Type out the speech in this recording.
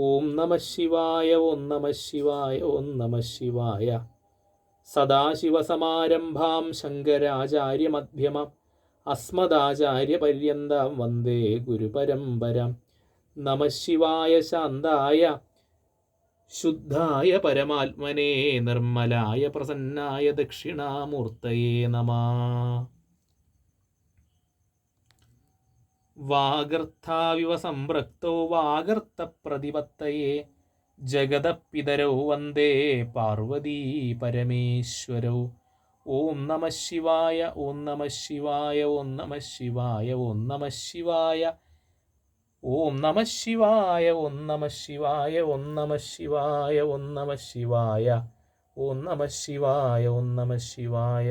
ഓം നമ ശിവായ ഓം നമ ശിവായ ഓം നമ ശിവായ. സദാശിവസമാരംഭാം ശങ്കരാചാര്യമധ്യമം അസ്മദാചാര്യപര്യന്താം വന്ദേ ഗുരുപരമ്പരം. നമ ശിവായ ശാന്തായ ശുദ്ധായ പരമാത്മനേ നിർമ്മലായ പ്രസന്നായ ദക്ഷിണാമൂർത്തയേ നമ. വാഗർത്ഥാവിവ സംരക്തോ വാഗർത്തപ്രതിപത്തയേ ജഗതപിതരോ വന്ദേ പാർവതീ പരമേശ്വരോ ഓം നമ ശിവായ ഓം നമ ശിവായ ഓം നമ ശിവായ ഓം നമ ശിവായ ഓം നമ ശിവായ ഓം നമ ശിവായ ഓം നമ ശിവായ ഓം നമ ശിവായ ഓം നമ ശിവായ ഓം നമ ശിവായ